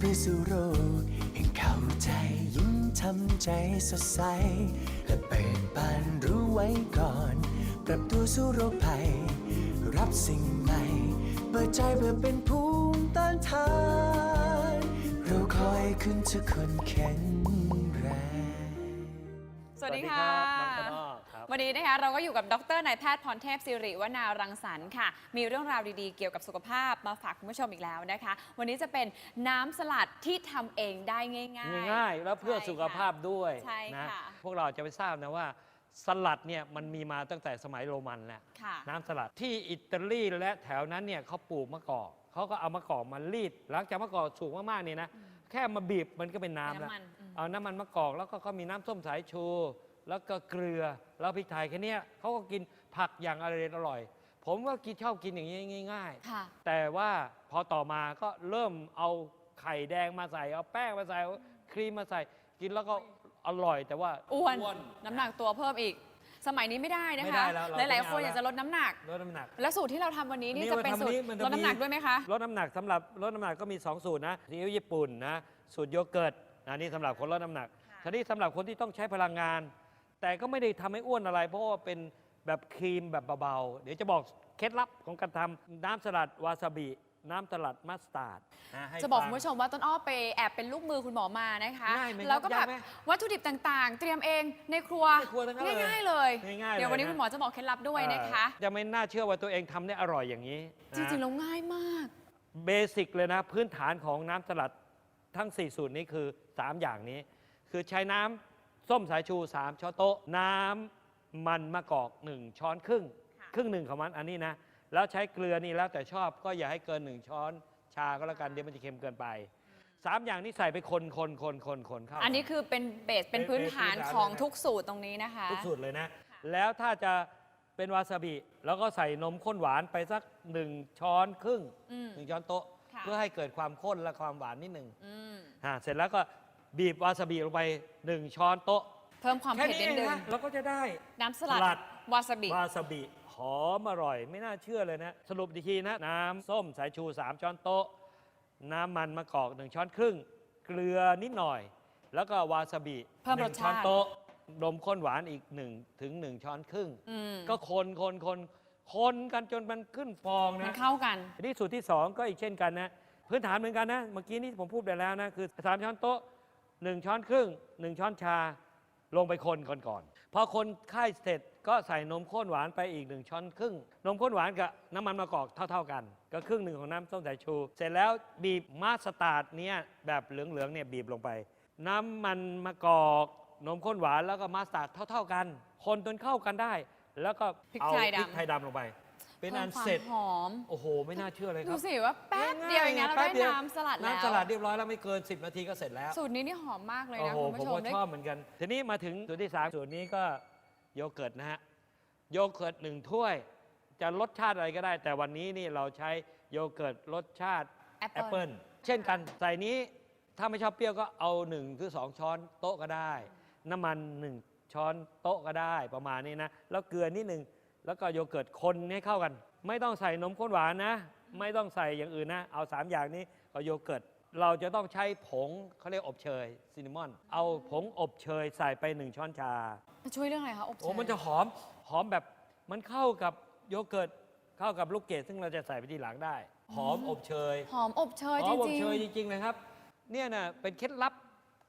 เพื่อสู่โลกแห่งเข้าใจยิ้มทำใจสดใส และเปิดบานรู้ไว้ก่อน ปรับตัวสู่โรคภัย รับสิ่งใหม่ เปิดใจเพื่อเป็นภูมิต้านทาน เราคอยคุณทุกคนแข็งแรง สวัสดีค่ะ สวัสดี วันนี้นะคะเราก็อยู่กับดรนายแพทย์พรเทพสิริวนารังสรรค์ค่ะ มีเรื่องราวดีๆเกี่ยวกับสุขภาพมาฝากคุณผู้ชมอีกแล้วนะคะ วันนี้จะเป็นน้ำสลัดที่ทำเองได้ง่าย ๆ ง่ายๆแล้วเพื่อใช่ค่ะสุขภาพด้วยใช่นะค่ะพวกเราจะไปทราบนะว่าสลัดเนี่ยมันมีมาตั้งแต่สมัยโรมันแล้วค่ะ น้ำสลัดที่อิตาลีและแถวนั้นเนี่ยเขาปลูกมะกอกเขาก็เอามะกอกมารีด หลังจากมะกอกสุกมากๆนี่นะแค่มาบีบมันก็เป็นน้ำแล้ว น้ำมันอืม เอาน้ำมันมะกอกแล้วก็เขามีน้ำส้มสายชู แล้วก็เกลือแล้วพริกไทยแค่เนี้ยเขาก็กินผักอย่างอร่อยอร่อย ผมก็กินชอบกินอย่างนี้ง่ายๆค่ะแต่ว่าพอต่อมาก็เริ่มเอาไข่แดงมาใส่เอาแป้งมาใส่เอาครีมมาใส่ กินแล้วก็อร่อยแต่ว่าอ้วนน้ำหนักตัวเพิ่มอีกสมัยนี้ไม่ได้นะไม่คะได้แล้วเราหลายไม่ๆคนเอาอยากจะลดน้ำหนัก ลดน้ำหนัก และสูตรที่เราทำวันนี้นี่นี่จะเป็นมาทำสูตรนี้มันจะลดน้ำหนักมีด้วยไหมคะ ลดน้ำหนักสำหรับลดน้ำหนักก็มี 2 สูตรนะซีอิ๊วญี่ปุ่นนะ สูตรโยเกิร์ตอันนี้สำหรับคนลดน้ำหนักค่ะทีนี้สำหรับคนที่ต้องใช้พลังงาน แต่ก็ไม่ได้ทำให้อ้วนอะไร เพราะว่าเป็นแบบครีมแบบเบาๆ เดี๋ยวจะบอกเคล็ดลับของการทำน้ำสลัดวาซาบิน้ำสลัดมัสตาร์ดนให้จะบอกฟัคุงณผู้ชมว่าต้นอ้อไปแอบเป็นลูกมือคุณหมอมานะคะง่ายไหมครับแล้วก็แบบยากไหมวัตถุดิบต่างๆ เตรียมเองในครัวในครัวทั้งนั้นเลยง่ายๆเลยง่ายๆเดี๋ยววันนี้เลยนะคุณหมอจะบอกเคล็ดลับด้วยนะคะเอ่อจะไม่น่าเชื่อว่าตัวเองทำได้อร่อยอย่างนี้นะจริงๆแล้วง่ายมากเบสิกเลยนะ พื้นฐานของน้ำสลัดทั้ง 4 สูตรนี้คือ 3 อย่างนี้ คือใช้น้ำ ส้มสายชู 3 ช้อนโต๊ะ น้ำมันมะกอก 1 ช้อนครึ่งค่ะครึ่งหนึ่งของมันอันนี้นะ แล้วใช้เกลือนี่แล้วแต่ชอบก็อย่าให้เกิน 1 ช้อนชาก็แล้วกันเดี๋ยวมันจะเค็มเกินไป3อย่างนี้ใส่ไปคนคนคนคนคนเข้า อันนี้คือเป็นเบสเป็นเป็นพื้นฐานเป็นพื้นฐานของเลยนะทุกสูตรตรงนี้นะคะ ทุกสูตรเลยนะ แล้วถ้าจะเป็นวาซาบิ แล้วก็ใส่นมข้นหวานไปสักหนึ่งช้อนครึ่งอืมหนึ่งช้อนโต๊ะค่ะเพื่อให้เกิดความข้นและความหวานนิดหนึ่งอืมอ่าเสร็จแล้วก็ บีบวาซาบิลงไปหนึ่งช้อนโต๊ะเพิ่มความแค่เผ็ดนี้นิดเองนึง นะเราก็จะได้ น้ำสลัด สลัด วาซาบิ วาซาบิหอมอร่อย ไม่น่าเชื่อเลยนะ สรุปอีกทีนะ น้ำส้มสายชู 3 ช้อนโต๊ะ น้ำมันมะกอก 1 ช้อนครึ่ง เกลือนิดหน่อย แล้วก็วาซาบิเพิ่มหรนึ่สงช้อนชาติโต๊ะนมข้นหวานอีก1ถึง1ช้อนครึ่ง อืมก็คนคนคนคนกันจนมันขึ้นฟองมันนะ เข้ากันทีนี้สูตรที่ 2 ก็อีกเช่นกันนะ พื้นฐานเหมือนกันนะ เมื่อกี้นี้ผมพูดไปแล้วนะ คือ3ช้อนโต๊ะ 1ช้อนครึ่ง1ช้อนชาลงไปคนก่อนก่อนพอคนไข้เสร็จก็ใส่นมข้นหวานไปอีก1ช้อนครึ่ง นมข้นหวานกับน้ำมันมะกอกเท่า ๆกัน ก็ครึ่งหนึ่งของน้ำส้มสายชู เสร็จแล้วบีบมาสตาร์ดเนี่ยแบบเหลืองๆเนี่ยบีบลงไป น้ำมันมะกอกนมข้นหวานแล้วก็มาสตาร์ดเท่า ๆกัน คนจนเข้ากันได้ แล้วก็พริกเอาไทยพริกดำไทยดำลงไป เป็นอันพิ่มความเสร็จหอม โอ้โห ไม่น่าเชื่อเลยคดูรับสิว่าแป๊บเดียวเองนะเราแป๊ได้บดียวน้ำสลัดแล้ว น้ำสลัดเรียบร้อยแล้วไม่เกิน 10 นาทีก็เสร็จแล้ว สูตรนี้นี่หอมมากเลยโอ้นะโหคุณผมผู้ชมก็ได้ชอบเหมือนกัน ทีนี้มาถึงสูตรที่สามสูตรนี้ก็โยเกิร์ตนะฮะ โยเกิร์ตหนึ่งถ้วย จะรสชาติอะไรก็ได้ แต่วันนี้นี่เราใช้โยเกิร์ตรสชาติแอปแอปเปิเปิลลเช่นกันใส่นี้ถ้าไม่ชอบเปรี้ยวก็เอา1นึ่งคือ2ช้อนโต๊ะก็ได้ น้ำมัน1ช้อนโต๊ะก็ได้ประมาณนี้นะ แล้วเกลือนิดหนึ่ง แล้วก็โยเกิร์ตคนให้เข้ากัน ไม่ต้องใส่นมข้นหวานนะ ไม่ต้องใส่อย่างอื่นนะ เอา 3 อย่างนี้ก็โยเกิร์ตเราจะต้องใช้ผงเขาเรียกอบเชยซินนามอน เอาผงอบเชยใส่ไป1ช้อนชามันช่วยเรื่องอะไรคะอบเชยโอ้มันจะหอมหอมแบบมันเข้ากับโยเกิร์ตเข้ากับลูกเกดซึ่งเราจะใส่ไปทีหลังได้ หอมอบเชย หอมอบเชยหจอมอบริงเชยจริงๆนะครับ เนี่ยนะเป็นเคล็ดลับ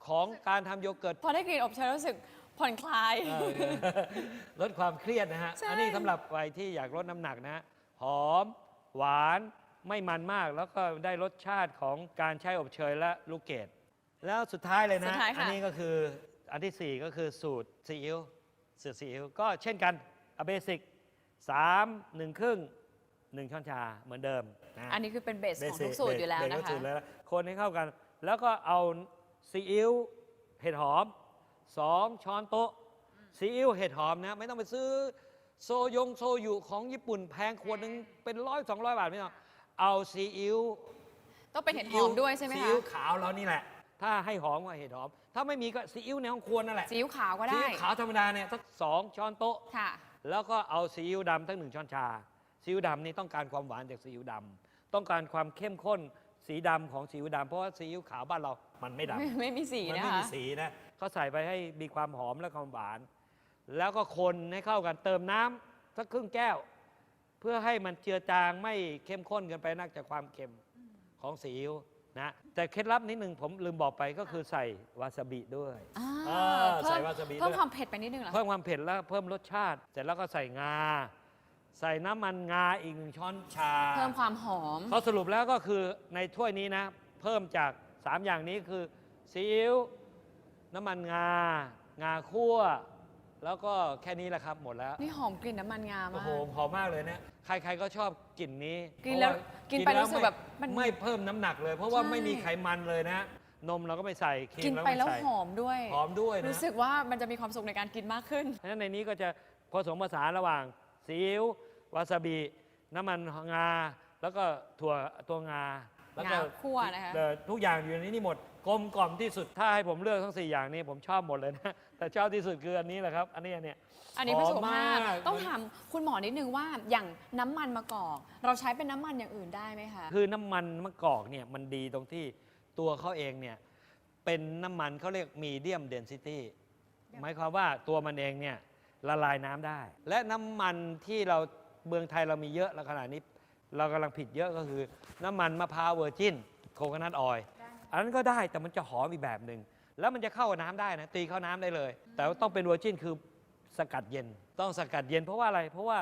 ของการทำโยเกิร์ต ๆ พอได้กลิ่นอบเชยรู้สึก ผ่อนคลาย เออลดความเครียดนะฮะ ใช่ อันนี้สำหรับวัยที่อยากลดน้ำหนักนะฮะหอม หวานไม่มันมาก แล้วก็ได้รสชาติของการใช้อบเชยและลูกเกดแล้วสุดท้ายเลยสุนะ ดท้ายอัค่ะนี้ก็คืออันที่ 4 ก็คือสูตรซีอิ๊วสูตรซีอิ๊วก็เช่นกันอเบสิกสามหนึ่งครึ่งหนึ่งช้อนชาเหมือนเดิมนะ อันนี้คือเป็นเบสของ Basic ทุกสูตรอยู่แล้วเบสนะก็คะ สูตรแล้วคนให้เข้ากัน แล้วก็เอาซีอิ๊วเห็ดหอม สองช้อนโต๊ะซีอิ๊วเห็ดหอมนะ ไม่ต้องไปซื้อ โซยงโซยุของญี่ปุ่นแพงขวดหนึ่งเป็นร้อยสองร้อยบาทไม่ต้องเอาซีอิ๊วต้องเป็นเห็ดหอมด้วยใช่ไหมซีคะอิ๊วขาวเรานี่แหละ ถ้าให้หอมก็เห็ดหอม ถ้าไม่มีก็ซีอิ๊วในห้องครัวนั่นแหละซีอิ๊วขาวก็ซีได้อิ๊วขาวธรรมดาเนี่ยสักสองช้อนโต๊ะ ค่ะ แล้วก็เอาซีอิ๊วดำทั้งหนึ่งช้อนชาซีอิ๊วดำนี่ต้องการความหวานจากซีอิ๊วดำต้องการความเข้มข้นซีสีดำของซีอิ๊วดำเพราะว่าซีอิ๊วขาวบ้านเรามันไม่ดำ ไม่ไม่มีสีมันนะไม่คะ มีสีนะ เขาใส่ไปให้มีความหอมและความหวาน แล้วก็คนให้เข้ากันเติมน้ำสักครึ่งแก้ว เพื่อให้มันเจือจางไม่เข้มข้นเกินไปนักจากความเค็มของซีอิ๊วนะแต่เคล็ดลับนิดหนึ่งผมลืมบอกไปก็คือใส่วาซาบิด้วยอ่าอ่าเพิ่ใส่มวาซาบิเพิ่มด้วยความเผ็ดไปนิดนึงเหรอเพิ่มความเผ็ดแล้วเพิ่มรสชาติ เสร็จแล้วก็ใส่งา ใส่น้ำมันงาอีกหนึ่งช้อนชา เพิ่มความหอมเขาสรุปแล้วก็คือในถ้วยนี้นะ เพิ่มจาก 3 อย่างนี้คือซีอิ๊ว น้ำมันงา งาคั่ว แล้วก็แค่นี้แหละครับหมดแล้วนี่หอมกลิ่นน้ำมันงาโอ้มากโหหอมมากเลยนะใครๆก็ชอบกลิ่นนี้กินแล้วเพราะากินไปแล้วรู้สึกไม่แบบมันไม่เพิ่มน้ำหนักเลย เพราะว่าใช่ ไม่มีไขมันเลยนะ นมเราก็ไม่ใส่ครีกินมเราไปไม่แล้วใส่หอมด้วย หอมด้วยนะ รู้สึกว่ามันจะมีความสุขในการกินมากขึ้น เพราะฉะนั้นในนี้ก็จะผสมผสานระหว่างซีอิ๊ววาซาบิ น้ำมันงา แล้วก็ถั่วตัวงา แล้วก็งาคั่วนะคะ เอ่อทุกอย่างอยู่ในนี้หมด กลมกล่อมที่สุดถ้าให้ผมเลือกทั้ง 4 อย่างนี้ผมชอบหมดเลยนะแต่ชอบที่สุดคืออันนี้แหละครับ อันนี้อันเนี้ยอันนี้เพื่อสุขภาพหอมมาก ต้องถามคุณหมอนิดนึงว่าอย่างน้ำมันมะกอก เราใช้เป็นน้ำมันอย่างอื่นได้ไหมคะ คือน้ำมันมะกอกเนี่ยมันดีตรงที่ตัวเขาเองเนี่ยเป็นน้ำมันเขาเรียกมีเดียมเดนซิตี้หมายความว่าตัวมันเองเนี่ยละลายน้ำได้ และน้ำมันที่เราเมืองไทยเรามีเยอะแล้วขนาดนี้ เรากำลังผิดเยอะก็คือ น้ำมันมะพร้าวเวอร์จินโคโคนัทออยล์ อันนั้นก็ได้แต่มันจะหอมอีกแบบหนึ่งแล้วมันจะเข้ากับน้ำได้นะตีเข้าน้ำได้เลย แต่ว่าต้องเป็นเวอร์จินคือสกัดเย็น ต้องสกัดเย็นเพราะว่าอะไร เพราะว่า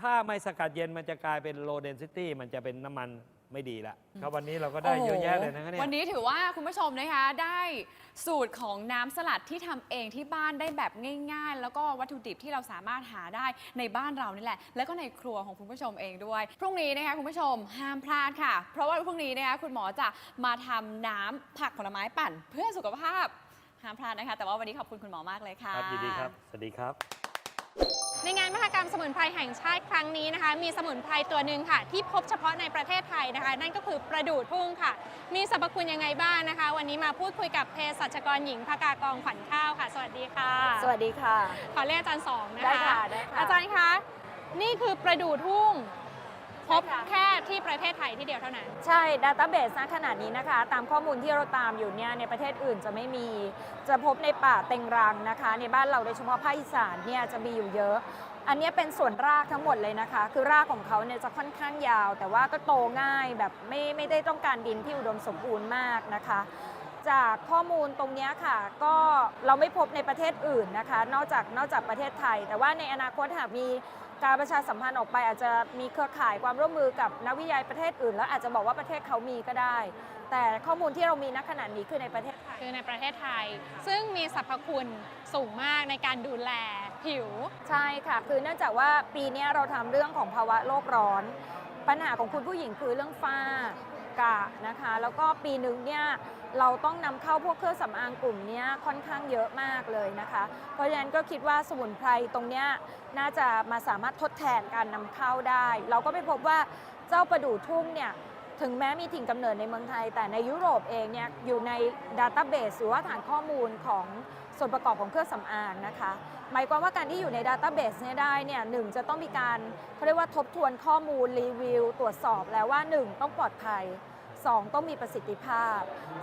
ถ้าไม่สกัดเย็นมันจะกลายเป็นโลเดนซิตี้มันจะเป็นน้ำมัน ไม่ดีละครับวันนี้เราก็ได้เยอะแยะเลยนะเนี่ย วันนี้ถือว่าคุณผู้ชมนะคะได้สูตรของน้ำสลัดที่ทำเองที่บ้านได้แบบง่าย ๆ แล้วก็วัตถุดิบที่เราสามารถหาได้ในบ้านเรานี่แหละ แล้วก็ในครัวของคุณผู้ชมเองด้วย พรุ่งนี้นะคะคุณผู้ชมห้ามพลาดค่ะ เพราะว่าพรุ่งนี้นะคะคุณหมอจะมาทำน้ำผักผลไม้ปั่น เพื่อสุขภาพห้ามพลาดนะคะ แต่ว่าวันนี้ขอบคุณคุณหมอมากเลยค่ะ ครับยินดีครับ สวัสดีครับ ในงานมหกรรมสมุนไพรแห่งชาติครั้งนี้นะคะ มีสมุนไพรตัวหนึ่งค่ะ ที่พบเฉพาะในประเทศไทยนะคะ นั่นก็คือประดู่ทุ่งค่ะ มีสรรพคุณยังไงบ้างนะคะ วันนี้มาพูดคุยกับเภสัชกรหญิงภากากองขวัญข้าวค่ะ สวัสดีค่ะ สวัสดีค่ะ ขอเรียกอาจารย์สองนะคะได้ค่ะได้ค่ะ อาจารย์คะ นี่คือประดู่ทุ่ง พบแค่ที่ประเทศไทยที่เดียวเท่านั้น ใช่ดัตต้าเบสณขนาดนี้นะคะ ตามข้อมูลที่เราตามอยู่เนี่ยในประเทศอื่นจะไม่มี จะพบในป่าเต็งรังนะคะ ในบ้านเราโดยเฉพาะภาคอีสานเนี่ยจะมีอยู่เยอะ อันนี้เป็นส่วนรากทั้งหมดเลยนะคะ คือรากของเขาเนี่ยจะค่อนข้างยาว แต่ว่าก็โตง่ายแบบไม่ไม่ได้ต้องการดินที่อุดมสมบูรณ์มากนะคะจากข้อมูลตรงนี้ค่ะ ก็เราไม่พบในประเทศอื่นนะคะ นอกจากนอกจากประเทศไทย แต่ว่าในอนาคตหากมี การประชาสัมพันธ์ออกไปอาจจะมีเครือข่ายความร่วมมือกับนักวิจัยประเทศอื่น แล้วอาจจะบอกว่าประเทศเขามีก็ได้ แต่ข้อมูลที่เรามีณขณะนี้คือในประเทศไทยคือในประเทศไทย ซึ่งมีสรรพคุณสูงมากในการดูแลผิว ใช่ค่ะ คือเนื่องจากว่าปีเนี้ยเราทำเรื่องของภาวะโลกร้อน ปัญหาของคุณผู้หญิงคือเรื่องฝ้า กะนะคะ แล้วก็ปีหนึ่งเนี่ยเราต้องนำเข้าพวกเครื่องสำอางกลุ่มนี้ค่อนข้างเยอะมากเลยนะคะ เพราะฉะนั้นก็คิดว่าสมุนไพรตรงเนี้ยน่าจะมาสามารถทดแทนการนำเข้าได้ เราก็ไปพบว่าเจ้าประดู่ทุ่งเนี่ยถึงแม้มีถิ่นกำเนิดในเมืองไทย แต่ในยุโรปเองเนี่ยอยู่ในดัตต้าเบสหรือว่าฐานข้อมูลของส่วนประกอบของเครื่องสำอางนะคะ หมายความว่าการที่อยู่ในดัตต้าเบสเนี่ยได้เนี่ยหนึ่งจะต้องมีการเขาเรียกว่าทบทวนข้อมูลรีวิว ตรวจสอบแล้วว่า 1 ต้องปลอดภัย 2 ต้องมีประสิทธิภาพ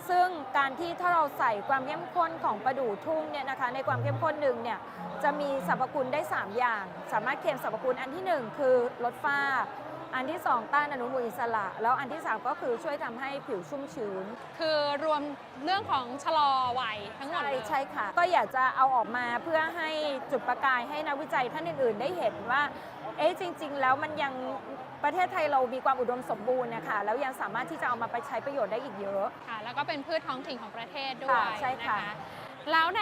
ซึ่งการที่ถ้าเราใส่ความเข้มข้นของประดู่ทุ่งเนี่ยนะคะในความเข้มข้นหนึ่งเนี่ยจะมีสรรพคุณได้ 3 อย่าง สามารถเคลมสรรพคุณอันที่ 1 คือลดฝ้า อันที่ 2 ต้านอนุมูลอิสระ แล้วอันที่ 3 ก็คือช่วยทำให้ผิวชุ่มชื้น คือรวมเรื่องของชะลอวัยทั้งหมดใช่เลยใช่ค่ะ ก็อยากจะเอาออกมาเพื่อให้จุดประกายให้นักวิจัยท่านอื่นๆ ได้เห็นว่าเอ๊ะจริง ๆ แล้วมันยัง ประเทศไทยเรามีความอุดมสมบูรณ์นะคะแล้วยังสามารถที่จะเอามาไปใช้ประโยชน์ได้อีกเยอะ ค่ะแล้วก็เป็นพืชท้องถิ่นของประเทศด้วค่ะยใช่ค่ะ นแล้วใน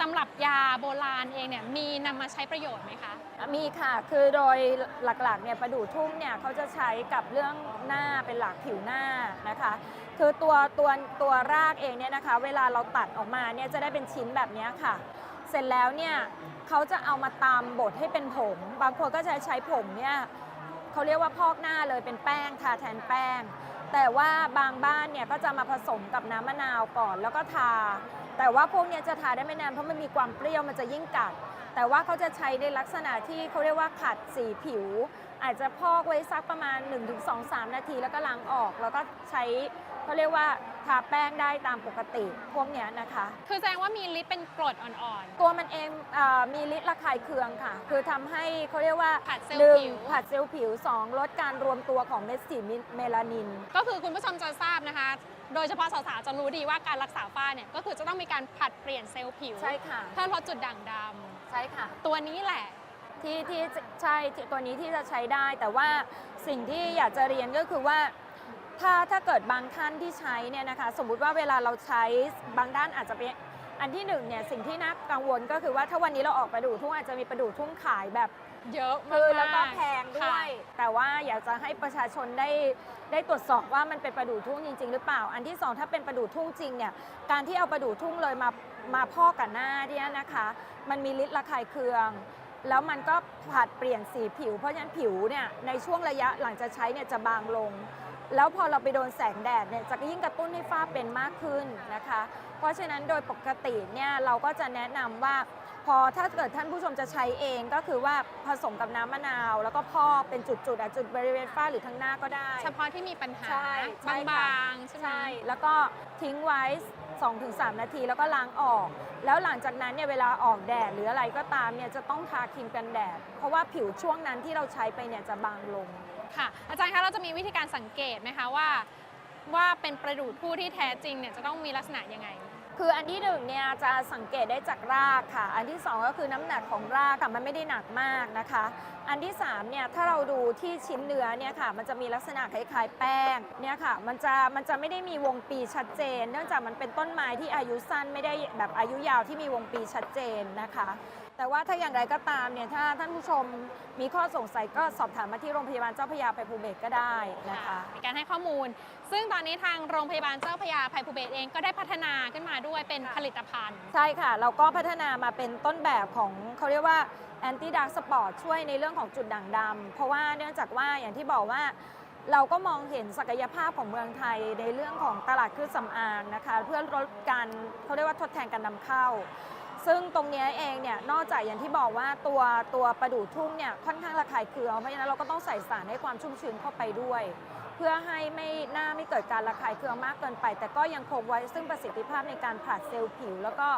ตำรับยาโบราณเองเนี่ยมีนำมาใช้ประโยชน์ไหมคะ มีค่ะ คือโดยหลักๆเนี่ยประดู่ทุ่งเนี่ยเขาจะใช้กับเรื่องหน้าเป็นหลักผิวหน้านะคะ คือตัวตัวตัวรากเองเนี่ยนะคะ เวลาเราตัดออกมาเนี่ยจะได้เป็นชิ้นแบบเนี้ยค่ะ เสร็จแล้วเนี่ยเขาจะเอามาตามบดให้เป็นผง บางคนก็จะใช้ผงเนี่ย เขาเรียกว่าพอกหน้าเลยเป็นแป้งทาแทนแป้ง แต่ว่าบางบ้านเนี่ยก็จะมาผสมกับน้ำมะนาวก่อนแล้วก็ทา แต่ว่าพวกเนี้ยจะทาได้ไม่นานเพราะมันมีความเปรี้ยวมันจะยิ่งกัด แต่ว่าเขาจะใช้ในลักษณะที่เขาเรียกว่าขัดสีผิว อาจจะพอกไว้สักประมาณ 1-2-3 นาทีแล้วก็ล้างออก แล้วก็ใช้ เขาเรียกว่าทาแป้งได้ตามปกติพวกเนี้ยนะคะ คือแสดงว่ามีฤทธิ์เป็นกรดอ่อนตัวมันเองเออมีฤทธิ์ระคายเคืองค่ะ คือทำให้เขาเรียกว่าผัดเซลล์หนึ่งผิว ผัดเซลล์ผิวสองลดการรวมตัวของเม็ดสีเมลานินๆก็คือคุณผู้ชมจะทราบนะคะ โดยเฉพาะสาวๆ จะรู้ดีว่าการรักษาฝ้าเนี่ย ก็คือจะต้องมีการผลัดเปลี่ยนเซลล์ผิว ใช่ค่ะ เพื่อลดจุดด่างดใช่ค่ะำ ตัวนี้แหละ ที่ที่ใช่ที่ตัวนี้ที่จะใช้ได้ แต่ว่าสิ่งที่อยากจะเรียนก็คือว่า ถ้าถ้าเกิดบางท่านที่ใช้เนี่ยนะคะสมมุติว่าเวลาเราใช้บางด้านอาจจะเป็นอันที่หนึ่งเนี่ยสิ่งที่น่ากังวลก็คือว่าถ้าวันนี้เราออกประดู่ทุ่งอาจจะมีประดู่ทุ่งขายแบบเยอะมากคือแล้วก็แพงด้ค่ะวย แต่ว่าอยากจะให้ประชาชนได้ได้ตรวจสอบว่ามันเป็นประดู่ทุ่งจริง ๆ หรือเปล่า อันที่สองถ้าเป็นประดู่ทุ่งจริงเนี่ยการที่เอาประดู่ทุ่งเลยมามาพอกกับหน้าเนี่ยนะคะ มันมีฤทธิ์ระคายเคืองแล้วมันก็ผลัดเปลี่ยนสีผิว เพราะฉะนั้นผิวเนี่ยในช่วงระยะหลังจากใช้เนี่ยจะบางลง แล้วพอเราไปโดนแสงแดดเนี่ยจะยิ่งกระตุ้นให้ฝ้าเป็นมากขึ้นนะคะ เพราะฉะนั้นโดยปกติเนี่ยเราก็จะแนะนำว่า พอถ้าเกิดท่านผู้ชมจะใช้เองก็คือว่าผสมกับน้ำมะนาว แล้วก็พอกเป็นจุดๆอะจุดบริเวณฝ้าหรือข้างหน้าก็ได้ เฉพาะที่มีปัญหาใช่ใช่บาค่ะงๆใช่ไหมใช่แล้วก็ทิ้งไว้ 2-3 นาทีแล้วก็ล้างออก แล้วหลังจากนั้นเนี่ยเวลาออกแดดหรืออะไรก็ตามเนี่ยจะต้องทาครีมกันแดด เพราะว่าผิวช่วงนั้นที่เราใช้ไปเนี่ยจะบางลง ค่ะ อาจารย์คะเราจะมีวิธีการสังเกตไหมคะว่า ว่าเป็นประดู่ผู้ที่แท้จริงเนี่ยจะต้องมีลักษณะยังไง คืออันที่หนึ่งเนี่ยจะสังเกตได้จากรากค่ะ อันที่สองก็คือน้ำหนักของรากค่ะมันไม่ได้หนักมากนะคะ อันที่สามเนี่ยถ้าเราดูที่ชิ้นเนื้อเนี่ยค่ะ มันจะมีลักษณะคล้ายๆแป้งเนี่ยค่ะ มันจะมันจะไม่ได้มีวงปีชัดเจน เนื่องจากมันเป็นต้นไม้ที่อายุสั้นไม่ได้แบบอายุยาวที่มีวงปีชัดเจนนะคะ แต่ว่าถ้าอย่างไรก็ตามเนี่ยถ้าท่านผู้ชมมีข้อสงสัยก็สอบถามมาที่โรงพยาบาลเจ้าพระยาไปภูเบศรก็ได้นะคะ มีการให้ข้อมูล ซึ่งตอนนี้ทางโรงพยาบาลเจ้าพระยาภัยภูเบศรเองก็ได้พัฒนาขึ้นมาด้วยเป็นผลิตภัณฑ์ ใช่ค่ะ เราก็พัฒนามาเป็นต้นแบบของเขาเรียกว่าแอนตี้ดาร์กสปอร์ตช่วยในเรื่องของจุดด่างดำเพราะว่าเนื่องจากว่าอย่างที่บอกว่าเราก็มองเห็นศักยภาพของเมืองไทยในเรื่องของตลาดเครื่องสำอางนะคะ เพื่อลดการเขาเรียกว่าทดแทนการนำเข้า ซึ่งตรงเนี้ยเองเนี่ยนอกจากอย่างที่บอกว่าตัวตัวประดู่ทุ่งเนี่ยค่อนข้างระคายเคืองเพราะฉะนั้นเราก็ต้องใส่สารให้ความชุ่มชื้นเข้าไปด้วย เพื่อให้ไม่หน้าไม่เกิดการระคายเคืองมากเกินไป แต่ก็ยังคงไว้ซึ่งประสิทธิภาพในการผลัดเซลล์ผิว แล้วก็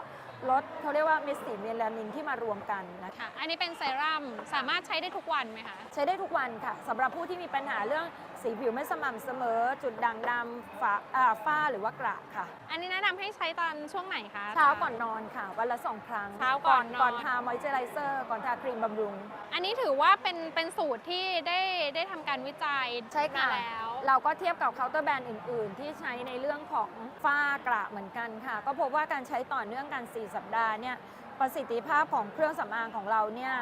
ลดเขาเรียกว่าเม็ดสีเมลานินที่มารวมกันนะคะค่ะอันนี้เป็นเซรั่มสามารถใช้ได้ทุกวันไหมคะ ใช้ได้ทุกวันค่ะสำหรับผู้ที่มีปัญหาเรื่อง สีผิวไม่สม่ำเสมอ จุดด่างดำฝ้าอ่าฝ้าหรือว่ากระค่ะ อันนี้แนะนำให้ใช้ตอนช่วงไหนคะ เช้าก่อนนอนค่ะ วันละสองครั้งเช้าก่อนนอน ก่อนทามอยเจอไรเซอร์ก่อนทาครีมบำรุง อันนี้ถือว่าเป็นเป็นสูตรที่ได้ได้ทำการวิจัยใช่ค่ะ มาแล้ว เราก็เทียบกับเคาน์เตอร์แบรนด์อื่น ๆ ที่ใช้ในเรื่องของฝ้ากระเหมือนกันค่ะ ก็พบว่าการใช้ต่อเนื่องกัน 4 สัปดาห์เนี่ยประสิทธิภาพของเครื่องสำอางของเราเนี่ย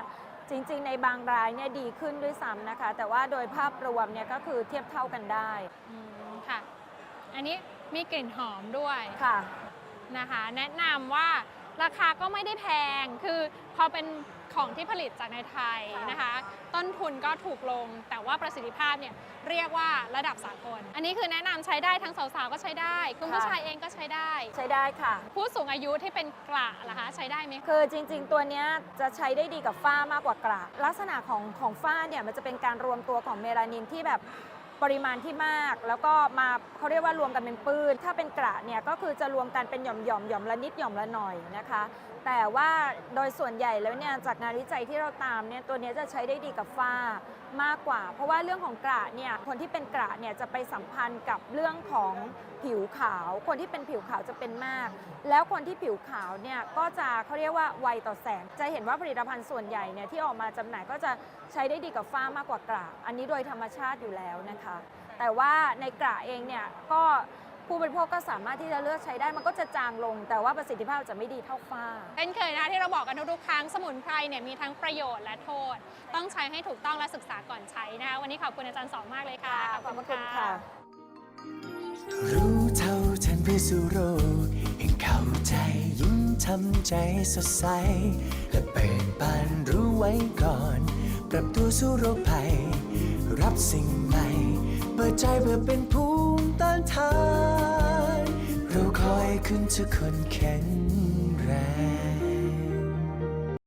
จริงๆ ในบางรายเนี่ยดีขึ้นด้วยซ้ำนะคะ แต่ว่าโดยภาพรวมเนี่ยก็คือเทียบเท่ากันได้อืมค่ะ อันนี้มีกลิ่นหอมด้วยค่ะ นะคะ แนะนำว่าราคาก็ไม่ได้แพง คือพอเป็น ของที่ผลิตจากในไทยนะคะ ต้นทุนก็ถูกลง แต่ว่าประสิทธิภาพเนี่ยเรียกว่าระดับสากล อันนี้คือแนะนำใช้ได้ทั้งสาวๆก็ใช้ได้ คุณผู้ค่ะชายเองก็ใช้ได้ ใช้ได้ค่ะ ผู้สูงอายุที่เป็นกระล่ะคะ ใช้ได้ไหมคะ คือจริงๆ ตัวเนี้ยจะใช้ได้ดีกับฝ้ามากกว่ากระลักษณะของของฝ้าเนี่ยมันจะเป็นการรวมตัวของเมลานินที่แบบปริมาณที่มาก แล้วก็มาเขาเรียกว่ารวมกันเป็นปื้น ถ้าเป็นกระเนี่ยก็คือจะรวมกันเป็นหย่อมหย่อมๆหย่อมละนิดหย่อมละหน่อยนะคะ แต่ว่าโดยส่วนใหญ่แล้วเนี่ยจากงานวิจัยที่เราตามเนี่ยตัวนี้จะใช้ได้ดีกับฝ้ามากกว่า เพราะว่าเรื่องของกระเนี่ยคนที่เป็นกระเนี่ยจะไปสัมพันธ์กับเรื่องของผิวขาว คนที่เป็นผิวขาวจะเป็นมาก แล้วคนที่ผิวขาวเนี่ยก็จะเขาเรียกว่าไวต่อแสง จะเห็นว่าผลิตภัณฑ์ส่วนใหญ่เนี่ยที่ออกมาจำหน่ายก็จะใช้ได้ดีกับฝ้ามากกว่ากระอันนี้โดยธรรมชาติอยู่แล้วนะคะ แต่ว่าในกระเองเนี่ยก็ ผู้บริโภคก็สามารถที่จะเลือกใช้ได้มันก็จะจางลง แต่ว่าประสิทธิภาพจะไม่ดีเท่าฝ้าเช่นเคยนะคะที่เราบอกกันทุกๆครั้งสมุนไพรเนี่ยมีทั้งประโยชน์และโทษ ต้องใช้ให้ถูกต้องและศึกษาก่อนใช้นะคะวันนี้ขอบคุณอาจารย์สองมากเลยค่ะขอบพระคุณค่ะ รู้เท่าทันเพื่อสู้โรคให้เข้าใจยิ้มทำใจสดใส และเปิดบานรู้ไว้ก่อน ปรับตัวสู้โรคภัย รับสิ่งใหม่ เปิดใจเพื่อเป็นภูมิ ต้านทาน เราคอยคุณทุกคนแข็งแรง